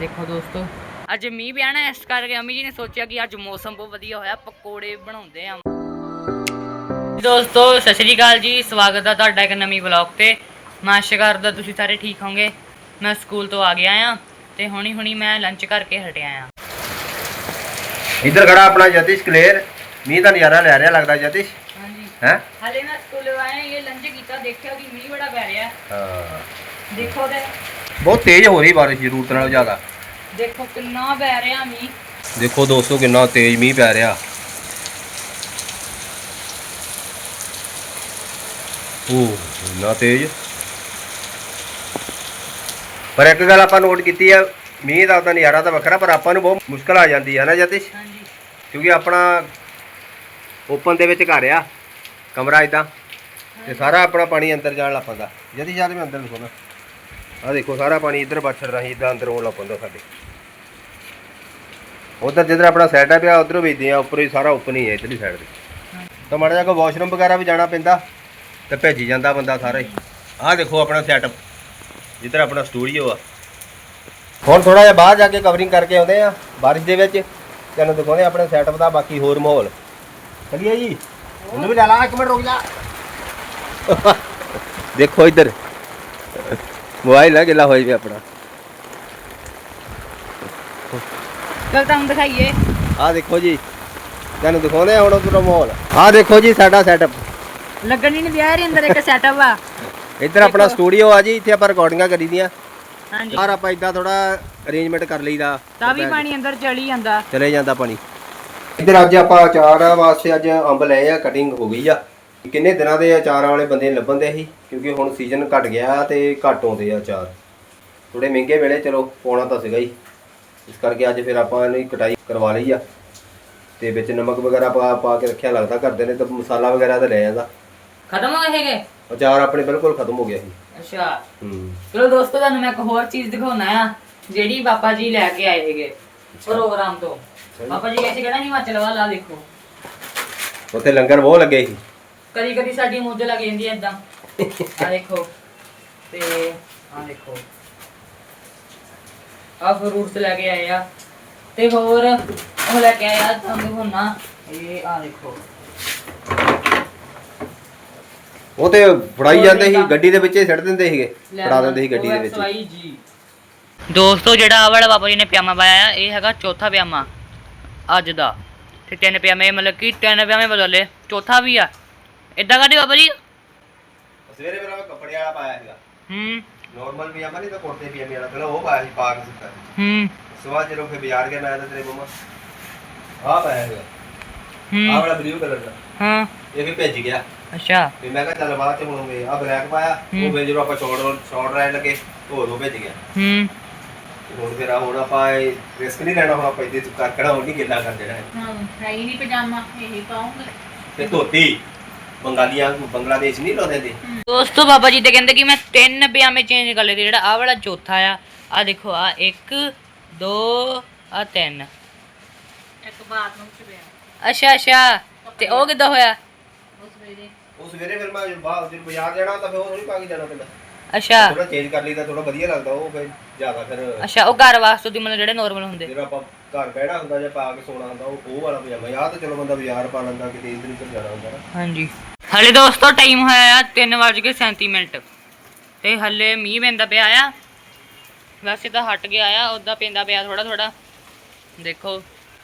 ਦੇਖੋ ਦੋਸਤੋ ਅੱਜ ਮੀਂਹ ਪਿਆ ਨਾ ਇਸ ਕਰਕੇ ਅਮੀ ਜੀ ਨੇ ਸੋਚਿਆ ਕਿ ਅੱਜ ਮੌਸਮ ਬਹੁਤ ਵਧੀਆ ਹੋਇਆ ਪਕੌੜੇ ਬਣਾਉਂਦੇ ਆ। ਦੋਸਤੋ ਸਤਿ ਸ਼੍ਰੀ ਅਕਾਲ ਜੀ ਸਵਾਗਤ ਹੈ ਤੁਹਾਡਾ ਇੱਕ ਨਵੀਂ ਵਲੌਗ ਤੇ। ਮੈਂ ਆਸ਼ਾ ਕਰਦਾ ਤੁਸੀਂ ਸਾਰੇ ਠੀਕ ਹੋਵੋਗੇ। ਮੈਂ ਸਕੂਲ ਤੋਂ ਆ ਗਿਆ ਆ ਤੇ ਹੁਣੀ ਹੁਣੀ ਮੈਂ ਲੰਚ ਕਰਕੇ ਹਟਿਆ ਆ। ਇੱਧਰ ਖੜਾ ਆਪਣਾ ਜਤਿਸ਼ ਕਲੇਰ ਮੀਂਹ ਦਾ ਨਜ਼ਾਰਾ ਲੈ ਰਿਹਾ ਲੱਗਦਾ ਜਤਿਸ਼। ਹਾਂਜੀ। ਹੈ? ਹਲੇ ਮੈਂ ਸਕੂਲ ਆਇਆ ਇਹ ਲੰਚ ਕੀਤਾ ਦੇਖਿਆ ਕਿ ਮੀਂਹ ਬੜਾ ਪੈ ਰਿਹਾ। ਹਾਂ। ਦੇਖੋ ਤੇ। ਬਹੁਤ ਤੇਜ਼ ਹੋ ਰਹੀ ਬਾਰਿਸ਼ ਜ਼ਰੂਰਤ ਨਾਲੋਂ ਜ਼ਿਆਦਾ। ਦੇਖੋ ਕਿੰਨਾ ਪੈ ਰਿਹਾ ਮੀਂਹ। ਦੇਖੋ ਦੋਸਤੋ ਕਿੰਨਾ ਤੇਜ਼ ਮੀਂਹ ਪੈ ਰਿਹਾ। ਉਹ ਇੰਨਾ ਤੇਜ਼। ਪਰ ਇੱਕ ਗੱਲ ਆਪਾਂ ਨੋਟ ਕੀਤੀ ਆ ਮੀਂਹ ਦਾ ਤਾਂ ਨਜ਼ਾਰਾ ਤਾਂ ਵੱਖਰਾ ਪਰ ਆਪਾਂ ਨੂੰ ਬਹੁਤ ਮੁਸ਼ਕਲ ਆ ਜਾਂਦੀ ਹੈ ਨਾ ਜਤਿਸ਼? ਹਾਂਜੀ। ਕਿਉਂਕਿ ਆਪਣਾ ਓਪਨ ਦੇ ਵਿੱਚ ਘਰ ਆ ਕਮਰਾ ਇਦਾਂ ਤੇ ਸਾਰਾ ਆਪਣਾ ਪਾਣੀ ਅੰਦਰ ਜਾਣ ਲੱਗ ਪੈਂਦਾ। ਜਦੀ ਜਦ ਮੈਂ ਅੰਦਰ ਨਾ ਆ ਦੇਖੋ, ਸਾਰਾ ਪਾਣੀ ਇੱਧਰ ਬਾਛੜ ਰਹੀ ਇਦਾਂ ਅੰਦਰ ਹੋਣ ਲੱਗ ਪੈਂਦਾ ਸਾਡੇ। ਉਧਰ ਜਿੱਧਰ ਆਪਣਾ ਸੈਟ ਆ ਪਿਆ, ਉਧਰੋਂ ਵੇਚਦੇ ਆ, ਉੱਪਰ ਹੀ ਸਾਰਾ ਓਪਨ ਹੀ ਹੈ ਇੱਧਰਲੀ ਸਾਈਡ ਤੇ। ਤਾਂ ਮਾੜਾ ਜਿਹਾ ਕੋ ਵਾਸ਼ਰੂਮ ਵਗੈਰਾ ਵੀ ਜਾਣਾ ਪੈਂਦਾ, ਤੇ ਭੇਜੀ ਜਾਂਦਾ ਬੰਦਾ ਸਾਰਾ ਹੀ। ਆਹ ਦੇਖੋ ਆਪਣਾ ਸੈਟਅਪ ਜਿੱਧਰ ਆਪਣਾ ਸਟੂਡੀਓ ਆ। ਹੁਣ ਥੋੜਾ ਜਿਹਾ ਬਾਹਰ ਜਾ ਕੇ ਕਵਰਿੰਗ ਕਰਕੇ ਆਉਂਦੇ ਆ, ਬਾਰਿਸ਼ ਦੇ ਵਿੱਚ। ਤੁਹਾਨੂੰ ਦਿਖਾਉਂਦੇ ਆਪਣੇ ਸੈਟਅਪ ਦਾ, ਬਾਕੀ ਹੋਰ ਮਾਹੌਲ। ਚਲਿਏ ਜੀ? ਇਹਨੂੰ ਵੀ ਲੈ ਲਾ, ਇੱਕ ਮਿੰਟ ਰੁਕ ਜਾ। ਦੇਖੋ ਇੱਧਰ। ਮੋਬਾਈਲ ਨਾ ਗਿੱਲਾ ਹੋਈ ਵੀ ਆਪਣਾ। ਚਲ ਤੁਹਾਨੂੰ ਦਿਖਾਈਏ। ਆਹ ਦੇਖੋ ਜੀ ਤੁਹਾਨੂੰ ਦਿਖਾਉਂਦੇ ਆ ਹੁਣ ਉਧਰੋਂ ਮਾਹੌਲ। ਆਹ ਦੇਖੋ ਜੀ ਸਾਡਾ ਸੈਟਅਪ ਲੱਗਣ ਹੀ ਨਹੀਂ ਦਿਆ ਰਹੀ ਅੰਦਰ ਇੱਕ ਸੈਟਅਪ ਆ। ਇੱਧਰ ਆਪਣਾ ਸਟੂਡੀਓ ਆ ਜੀ ਇੱਥੇ ਆਪਾਂ ਰਿਕਾਰਡਿੰਗਾਂ ਕਰੀ ਦੀਆਂ। ਹਾਂਜੀ। ਬਾਹਰ ਆਪਾਂ ਇਦਾਂ ਥੋੜਾ ਅਰੇਂਜਮੈਂਟ ਕਰ ਲਈਦਾ ਤਾਂ ਵੀ ਪਾਣੀ ਅੰਦਰ ਚਲੀ ਜਾਂਦਾ। ਚਲੇ ਜਾਂਦਾ ਪਾਣੀ। ਇੱਧਰ ਅੱਜ ਆਪਾਂ ਅਚਾਰ ਵਾਸਤੇ ਅੱਜ ਅੰਬ ਲਏ ਆ ਕਟਿੰਗ ਹੋ ਗਈ ਆ। ਕਿੰਨੇ ਦਿਨਾਂ ਦੇ ਅਚਾਰਾਂ ਵਾਲੇ ਬੰਦੇ ਲੱਭਣ ਦੇ ਸੀ? ਕਿਉਂਕਿ ਹੁਣ ਸੀਜ਼ਨ ਘਟ ਗਿਆ ਤੇ ਘੱਟ ਆਉਂਦੇ ਆ ਅਚਾਰ ਥੋੜੇ ਮਹਿੰਗੇ ਮਿਲੇ ਚਲੋ ਪਾਉਣਾ ਤਾਂ ਸੀਗਾ ਹੀ। ਇਸ ਕਰਕੇ ਅੱਜ ਫਿਰ ਆਪਾਂ ਇਹਨੂੰ ਕਟਾਈ ਕਰਵਾ ਲਈ ਆ। ਤੇ ਵਿੱਚ ਨਮਕ ਵਗੈਰਾ ਪਾ ਪਾ ਕੇ ਰੱਖਿਆ ਲੱਗਦਾ ਕਰਦੇ ਨੇ ਤਾਂ ਮਸਾਲਾ ਵਗੈਰਾ ਤਾਂ ਲੈ ਜਾਂਦਾ ਖਤਮ ਹੋ ਗਏ ਹੈਗੇ ਅਚਾਰ ਆਪਣੇ ਬਿਲਕੁਲ ਖਤਮ ਹੋ ਗਿਆ ਸੀ। ਅੱਛਾ। ਹੂੰ। ਚਲੋ ਦੋਸਤੋ ਤੁਹਾਨੂੰ ਮੈਂ ਇੱਕ ਹੋਰ ਚੀਜ਼ ਦਿਖਾਉਣਾ ਆ ਜਿਹੜੀ ਪਾਪਾ ਜੀ ਲੈ ਕੇ ਆਏ ਹੈਗੇ ਪ੍ਰੋਗਰਾਮ ਤੋਂ। ਪਾਪਾ ਜੀ ਕਹਿੰਦੇ ਕਿਹੜਾ ਹਿਮਾਚਲ ਵਾਲਾ ਦੇਖੋ। ਉੱਥੇ ਲੰਗਰ ਬਹੁਤ ਲੱਗੇ ਸੀ। ਕਦੀ ਕਦੀ ਸਾਡੀ ਮੁੱਝ ਲੱਗ ਜਾਂਦੀ ਹੈ ਇਦਾਂ ਆ ਦੇਖੋ ਤੇ ਆ ਦੇਖੋ। ਆ ਫਰੂਟਸ ਲੈ ਕੇ ਆਏ ਆ। ਤੇ ਹੋਰ ਉਹ ਲੈ ਕੇ ਆਏ ਆ ਤੁਹਾਨੂੰ ਦਿਖਾਉਣਾ। ਇਹ ਆ ਦੇਖੋ। ਉਹ ਤੇ ਫੜਾਈ ਜਾਂਦੇ ਸੀ ਗੱਡੀ ਦੇ ਵਿੱਚ ਹੀ ਸਿੱਟ ਦਿੰਦੇ ਸੀਗੇ। ਫੜਾ ਦਿੰਦੇ ਸੀ ਗੱਡੀ ਦੇ ਵਿੱਚ ਜੀ। ਦੋਸਤੋ ਜਿਹੜਾ ਆਹ ਵਾਲਾ ਬਾਬਾ ਜੀ ਨੇ ਪਿਆਮਾ ਪਾਇਆ ਆ ਇਹ ਹੈਗਾ ਚੌਥਾ ਪਿਆਮਾ ਅੱਜ ਦਾ। ਤੇ ਤਿੰਨ ਪਿਆਮੇ ਮਤਲਬ ਕਿ ਤਿੰਨ ਪਿਆਮੇ ਬਦਲੇ ਚੌਥਾ ਵੀ ਆ। ਇਦਾਂ ਕਰਦੇ ਬਾਬਾ ਜੀ? ਸਵੇਰੇ ਮੇਰਾ ਕੱਪੜੇ ਵਾਲਾ ਪਾਇਆ ਸੀਗਾ। ਹੂੰ। ਨਾਰਮਲ ਪਜਾਮਾ ਨਹੀਂ ਤਾਂ ਕੁੜਤੇ ਪਜਾਮੇ ਵਾਲਾ ਪਹਿਲਾਂ ਉਹ ਪਾਇਆ ਸੀ ਪਾ ਕੇ ਸੁੱਤਾ ਹੂੰ। ਸਵੇਰ ਜਦੋਂ ਫਿਰ ਬਾਜ਼ਾਰ ਗਿਆ ਮੈਂ ਤਾਂ ਤੇਰੇ ਮਮਾ ਆਹ ਪਾਇਆ ਸੀਗਾ। ਹੂੰ। ਵਾਲਾ ਬਲੂ ਕਲਰ ਦਾ। ਹਾਂ। ਇਹ ਵੀ ਭੇਜ ਗਿਆ। ਅੱਛਾ। ਤੇ ਮੈਂ ਕਿਹਾ ਚੱਲ ਬਾਅਦ ਚ ਹੁਣ ਮੈਂ ਆਹ ਬਲੈਕ ਪਾਇਆ। ਉਹ ਫਿਰ ਜਦੋਂ ਆਪਾਂ ਸ਼ਾਰਟ ਸ਼ਾਰਟ ਰਹਿਣ ਲੱਗੇ ਉਹ ਦੋ ਭੇਜ ਗਿਆ। ਹੂੰ। ਤੇ ਹੁਣ ਫਿਰ ਆ ਹੁਣ ਆਪਾਂ ਰਿਸਕ ਨਹੀਂ ਲੈਣਾ ਹੁਣ ਆਪਾਂ ਇੱਥੇ ਕਰ ਕੜਾ ਹੁਣ ਨਹੀਂ ਗਿੱਲਾ ਕਰ ਦੇਣਾ ਹੈ ਹਾਂ ਹੈ ਹੀ ਨਹੀਂ ਪਜਾਮਾ ਇਹ ਪਾਉਂਗੇ। ਤੇ ਧੋਤੀ। ਬੰਗਾਲੀਆਂ ਬੰਗਲਾਦੇਸ਼ ਨਹੀਂ ਲਾਉਂਦੇ ਦੇ ਦੋਸਤੋ ਬਾਬਾ ਜੀ ਤੇ ਕਹਿੰਦੇ ਕਿ ਮੈਂ ਤਿੰਨ ਪਿਆਮੇ ਚੇਂਜ ਕਰ ਲਏ ਤੇ ਜਿਹੜਾ ਆਹ ਵਾਲਾ ਚੌਥਾ ਆ ਆ ਦੇਖੋ ਆ 1 2 ਆ 3 ਇੱਕ ਬਾਤ ਨੂੰ ਚੁਬਿਆ ਅੱਛਾ ਅੱਛਾ ਤੇ ਉਹ ਕਿੱਦਾਂ ਹੋਇਆ? ਉਸ ਸਵੇਰੇ ਫਿਰ ਮੈਂ ਬਾਹਰ ਜਦੋਂ ਬਾਜ਼ਾਰ ਜਾਣਾ ਤਾਂ ਫਿਰ ਉਹ ਨਹੀਂ ਪਾ ਕੇ ਜਾਣਾ ਪੈਂਦਾ। ਅੱਛਾ। ਥੋੜਾ ਚੇਂਜ ਕਰ ਲਈਦਾ ਥੋੜਾ ਵਧੀਆ ਲੱਗਦਾ ਉਹ ਫਿਰ ਜ਼ਿਆਦਾ ਫਿਰ ਅੱਛਾ ਉਹ ਘਰ ਵਾਸਤੇ ਦੀ ਮਤਲਬ ਜਿਹੜੇ ਨਾਰਮਲ ਹੁੰਦੇ। ਜਿਹੜਾ ਆਪਾਂ ਘਰ ਬਹਿਣਾ ਹੁੰਦਾ ਜਾਂ ਪਾ ਕੇ ਸੋਣਾ ਹੁੰਦਾ ਉਹ ਉਹ ਵਾਲਾ ਪਜਾਮਾ। ਯਾਰ ਤਾਂ ਚਲੋ ਬੰਦਾ ਬਾਜ਼ਾਰ ਪਾ ਲੈਂਦਾ ਕਿਤੇ ਇੱਧਰ ਉੱਧਰ ਜਾਣਾ ਹੁੰਦਾ ਨਾ। ਹਾਂਜੀ। ਹਲੇ ਦੋਸਤੋ ਟਾਈਮ ਹੋਇਆ ਆ 3:37 ਮਿੰਟ। ਤੇ ਹਲੇ ਮੀਂਹ ਪੈਂਦਾ ਪਿਆ ਆ। ਵੈਸੇ ਤਾਂ ਹਟ ਗਿਆ ਆ ਉਦਾਂ ਪੈਂਦਾ ਪਿਆ ਥੋੜਾ ਥੋੜਾ ਦੇਖੋ।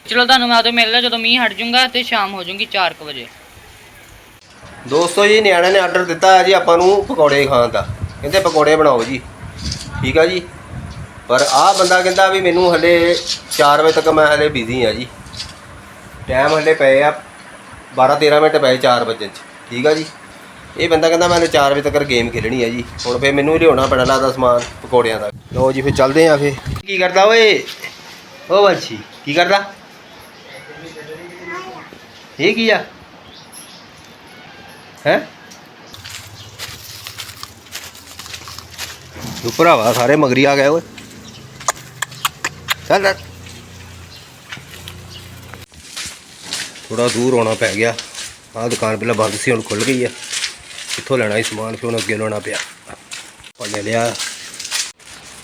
ਚਲੋ ਤੁਹਾਨੂੰ ਮੈਂ ਉਦੋਂ ਮਿਲਦਾ ਜਦੋਂ ਮੀਂਹ ਹਟ ਜਾਊਗਾ ਤੇ ਸ਼ਾਮ ਹੋ ਜਾਊਗੀ 4:00 ਵਜੇ। ਦੋਸਤੋ ਜੀ ਨਿਆਣਿਆਂ ਨੇ ਆਰਡਰ ਦਿੱਤਾ ਹੈ ਜੀ ਆਪਾਂ ਨੂੰ ਪਕੌੜੇ ਖਾਣ ਦਾ। ਕਹਿੰਦੇ ਪਕੌੜੇ ਬਣਾਓ ਜੀ। ਠੀਕ ਆ ਜੀ? ਪਰ ਆਹ ਬੰਦਾ ਕਹਿੰਦਾ ਵੀ ਮੈਨੂੰ ਹਲੇ 4 ਵਜੇ ਤੱਕ ਮੈਂ ਹਲੇ ਬਿਜ਼ੀ ਆ ਜੀ। ਟਾਈਮ ਹਲੇ ਪਏ ਆ 12 13 ਮਿੰਟ ਪਏ 4 ਵਜੇ ਚ। ਠੀਕ ਆ ਜੀ? ਇਹ ਬੰਦਾ ਕਹਿੰਦਾ ਮੈਂ ਹਲੇ 4 ਵਜੇ ਤੱਕ ਗੇਮ ਖੇਡਣੀ ਆ ਜੀ। ਹੁਣ ਫੇ ਮੈਨੂੰ ਲਿਆਉਣਾ ਪੈਣਾ ਲੱਗਦਾ ਸਮਾਨ ਪਕੌੜਿਆਂ ਦਾ। ਲਓ ਜੀ ਫੇ ਚੱਲਦੇ ਆ ਫੇ ਕੀ ਕਰਦਾ ਓਏ? ਓ ਬੱਚੀ ਕੀ ਕਰਦਾ? ਇਹ ਕੀ ਆ? ਹੈ? ਤੂੰ ਭਰਾਵਾ, ਸਾਰੇ ਮਗਰੀ ਆ ਗਏ ਓਏ। ਚੱਲ ਥੋੜਾ ਦੂਰ ਆਉਣਾ ਪੈ ਗਿਆ। ਆਹ ਦੁਕਾਨ ਪਹਿਲਾਂ ਬੰਦ ਸੀ, ਹੁਣ ਖੁੱਲ ਗਈ ਆ। ਕਿੱਥੋਂ ਲੈਣਾ ਸੀ ਸਮਾਨ, ਫਿਰ ਹੁਣ ਅੱਗੇ ਲਾਉਣਾ ਪਿਆ। ਪਾ ਲੈ ਲਿਆ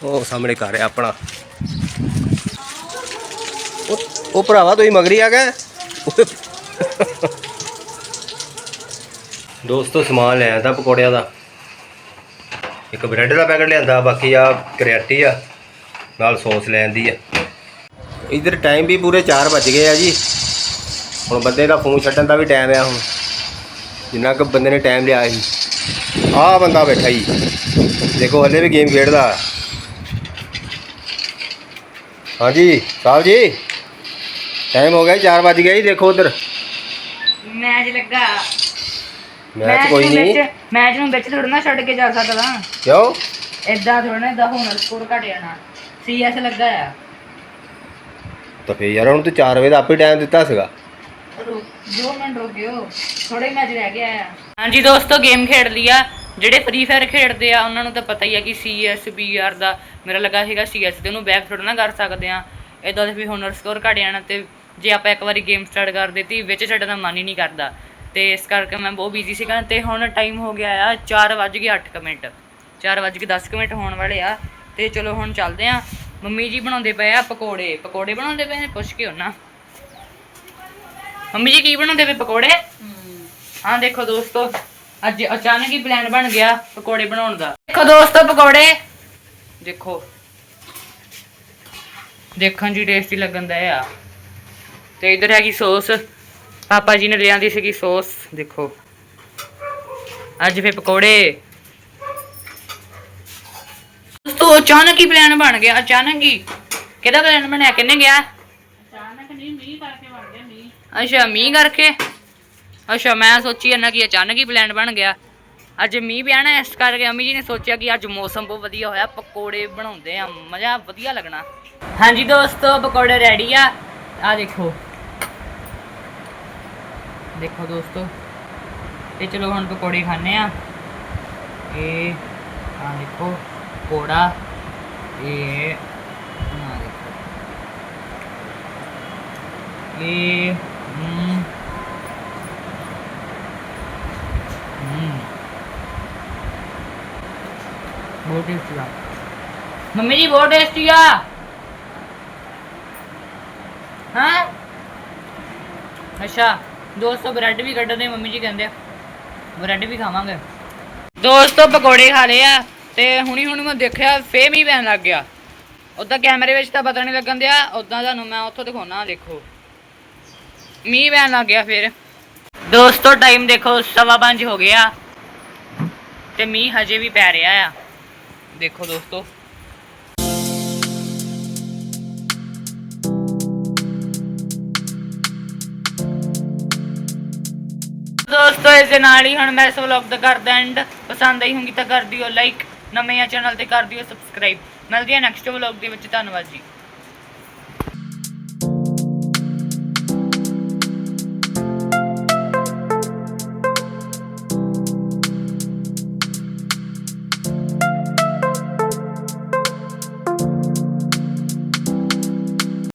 ਉਹ ਸਾਹਮਣੇ ਘਰ ਹੈ ਆਪਣਾ। ਉਹ ਭਰਾਵਾ, ਤੁਸੀਂ ਮਗਰੀ ਆ ਗਏ? ਦੋਸਤੋ, ਸਮਾਨ ਲੈ ਆਂਦਾ ਪਕੌੜਿਆਂ ਦਾ। ਇੱਕ ਬ੍ਰੈਡ ਦਾ ਪੈਕਟ ਲਿਆਂਦਾ, ਬਾਕੀ ਆ ਕਰਿਆਟੀ ਆ। ਨਾਲ ਸੌਸ ਲੈ ਆਂਦੀ ਆ। ਇਧਰ ਟਾਈਮ ਵੀ ਪੂਰੇ 4 ਵੱਜ ਗਏ ਆ ਜੀ। ਹੁਣ ਬੰਦੇ ਦਾ ਫੋਨ ਛੱਡਣ ਦਾ ਵੀ ਟਾਈਮ ਆ ਹੁਣ। ਜਿੰਨਾ ਕੁ ਬੰਦੇ ਨੇ ਟਾਈਮ ਲਿਆ ਸੀ। ਆਹ ਬੰਦਾ ਬੈਠਾ ਜੀ। ਦੇਖੋ ਹਲੇ ਵੀ ਗੇਮ ਖੇਡਦਾ। ਹਾਂਜੀ ਸਾਹਿਬ ਜੀ। ਟਾਈਮ ਹੋ ਗਿਆ 4 ਵੱਜ ਗਿਆ ਜੀ ਦੇਖੋ ਉਧਰ। ਮੈਚ ਲੱਗਾ। ਮੈਚ ਕੋਈ ਨਹੀਂ। ਮੈਚ ਨੂੰ ਵਿੱਚ ਥੋੜਾ ਨਾ ਛੱਡ ਕੇ ਜਾ ਸਕਦਾ। ਕਿਉਂ? ਏਦਾਂ ਥੋੜਾ ਨਾ ਦਾ ਹੁਣ ਸਕੋਰ ਘਟ ਜਾਣਾ। ਸੀਐਸ ਲੱਗਾ ਆ। ਤਾਂ ਫੇਰ ਯਾਰ ਹੁਣ ਤੂੰ 4 ਵਜੇ ਦਾ ਆਪੇ ਟਾਈਮ ਦਿੱਤਾ ਸੀਗਾ। ਰੁਕ ਦੋ ਮਿੰਟ ਰੁਕਿਓ ਥੋੜਾ ਮੈਚ ਰਹਿ ਗਿਆ ਆ। ਹਾਂਜੀ ਦੋਸਤੋ ਗੇਮ ਖੇਡ ਲਿਆ। ਜਿਹੜੇ ਫ੍ਰੀ ਫਾਇਰ ਖੇਡਦੇ ਆ ਉਹਨਾਂ ਨੂੰ ਤਾਂ ਪਤਾ ਹੀ ਆ ਕਿ ਸੀਐਸ ਬੀਆਰ ਦਾ ਮੇਰਾ ਲੱਗਾ ਸੀਗਾ ਸੀਐਸ ਤੇ ਉਹਨੂੰ ਬੈਕ ਥੋੜਾ ਨਾ ਕਰ ਸਕਦੇ ਆ। ਇਦਾਂ ਦੇ ਵੀ ਹੁਨਰ ਸਕੋਰ ਘਟ ਜਾਣਾ ਤੇ ਜੇ ਆਪਾਂ ਇੱਕ ਵਾਰੀ ਗੇਮ ਸਟਾਰਟ ਕਰ ਦਿੱਤੀ ਵਿੱਚ ਛੱਡਣ ਦਾ ਮਨ ਹੀ ਨਹੀਂ ਕਰਦਾ। ਤੇ ਇਸ ਕਰਕੇ ਮੈਂ ਬਹੁਤ ਬਿਜ਼ੀ ਸੀਗਾ। ਤੇ ਹੁਣ ਟਾਈਮ ਹੋ ਗਿਆ ਆ 4 ਵੱਜ ਗਏ 8 ਕੁ ਮਿੰਟ। 4 ਵੱਜ ਕੇ 10 ਕੁ ਮਿੰਟ ਹੋਣ ਵਾਲੇ ਆ। ਤੇ ਚਲੋ ਹੁਣ ਚੱਲਦੇ ਆ। ਮੰਮੀ ਜੀ ਬਣਾਉਂਦੇ ਪਏ ਆ ਪਕੌੜੇ। ਪਕੌੜੇ ਬਣਾਉਂਦੇ ਪਏ ਪੁੱਛ ਕੇ ਉਹਨਾਂ ਮੰਮੀ ਜੀ ਕੀ ਬਣਾਉਂਦੇ ਪਏ ਪਕੌੜੇ? ਹਾਂ, ਦੇਖੋ ਦੋਸਤੋ, ਅੱਜ ਅਚਾਨਕ ਹੀ ਪਲਾਨ ਬਣ ਗਿਆ ਪਕੌੜੇ ਬਣਾਉਣ ਦਾ। ਦੇਖੋ ਦੋਸਤੋ ਪਕੌੜੇ। ਦੇਖੋ। ਦੇਖਣ ਜੀ ਟੇਸਟੀ ਲੱਗਣ ਦਾ ਆ। ਤੇ ਇਧਰ ਹੈਗੀ ਸੌਸ। ਪਾਪਾ ਜੀ ਨੇ ਲਿਆਂਦੀ ਸੀਗੀ ਸੌਸ। ਦੇਖੋ। ਅੱਜ ਫੇ ਪਕੌੜੇ ਦੋਸਤੋ ਅਚਾਨਕ ਹੀ ਪਲਾਨ ਬਣ ਗਿਆ ਅਚਾਨਕ ਹੀ। ਕਿਹਦਾ ਪਲਾਨ ਬਣਿਆ? ਕਿੰਨੇ ਗਿਆ? ਅਚਾਨਕ ਨਹੀਂ ਮੀਂਹ ਕਰਕੇ ਬਣ ਗਿਆ ਮੀਂਹ। ਅੱਛਾ ਮੀਂਹ ਕਰਕੇ? ਅੱਛਾ ਮੈਂ ਸੋਚੀ ਜਾਂਦਾ ਕਿ ਅਚਾਨਕ ਹੀ ਪਲਾਨ ਬਣ ਗਿਆ। ਅੱਜ ਮੀਂਹ ਪਿਆ ਨਾ ਇਸ ਕਰਕੇ ਅਮੀ ਜੀ ਨੇ ਸੋਚਿਆ ਕਿ ਅੱਜ ਮੌਸਮ ਬਹੁਤ ਵਧੀਆ ਹੋਇਆ ਪਕੌੜੇ ਬਣਾਉਂਦੇ ਆ ਮਜ਼ਾ ਵਧੀਆ ਲੱਗਣਾ। ਹਾਂਜੀ ਦੋਸਤੋ ਪਕੌੜੇ ਰੈਡੀ ਆ। ਆ ਦੇਖੋ। ਦੇਖੋ ਦੋਸਤੋ। ਤੇ ਚਲੋ ਹੁਣ ਪਕੌੜੇ ਖਾਣੇ ਆ। ਇਹ ਆ ਦੇਖੋ ਪਕੌੜਾ। ਇਹ ਆ ਦੇਖੋ ਇਹ ਹਮ ਹਮ ਬਹੁਤ ਟੇਸਟੀ ਆ। ਮੰਮੀ ਜੀ, ਬਹੁਤ ਟੇਸਟੀ ਆ। ਹਾਂ? ਅੱਛਾ, ਦੋਸਤੋ ਬ੍ਰੈਡ ਵੀ ਕੱਢਦੇ ਮੰਮੀ ਜੀ ਕਹਿੰਦੇ ਆ। ਬ੍ਰੈਡ ਵੀ ਖਾਵਾਂਗੇ। ਦੋਸਤੋ, ਪਕੌੜੇ ਖਾ ਲਏ ਆ। ਤੇ ਹੁਣੀ ਹੁਣੀ ਮੈਂ ਦੇਖਿਆ, ਫੇਮ ਹੀ ਪੈਣ ਲੱਗ ਗਿਆ। ਉਦਾਂ ਕੈਮਰੇ ਵਿੱਚ ਤਾਂ ਪਤਾ ਨਹੀਂ ਲੱਗਣ ਦਿਆ, ਉਦਾਂ ਤੁਹਾਨੂੰ ਮੈਂ ਉੱਥੋਂ ਦਿਖਾਉਣਾ, ਦੇਖੋ। ਮੀਂਹ ਪੈਣ ਲੱਗ ਗਿਆ ਫਿਰ। ਦੋਸਤੋ ਟਾਈਮ ਦੇਖੋ, ਸਵਾ ਪੰਜ ਹੋ ਗਿਆ। ਤੇ ਮੀਂਹ ਹਜੇ ਵੀ ਪੈ ਰਿਹਾ ਆ। ਦੇਖੋ ਦੋਸਤੋ। ਦੋਸਤੋ, ਇਸ ਦੇ ਨਾਲ ਹੀ ਹੁਣ ਮੈਂ ਇਸ ਵਲੌਗ ਦਾ ਕਰਦਾ ਐਂਡ ਪਸੰਦ ਆਈ ਹੋਊਗੀ ਤਾਂ ਕਰ ਦਿਓ ਲਾਈਕ ਨਵੇਂ ਆ ਚੈਨਲ ਤੇ ਕਰ ਦਿਓ ਸਬਸਕ੍ਰਾਈਬ ਮਿਲਦੀ ਹੈ ਨੈਕਸਟ ਵਲੌਗ ਦੇ ਵਿੱਚ। ਧੰਨਵਾਦ ਜੀ।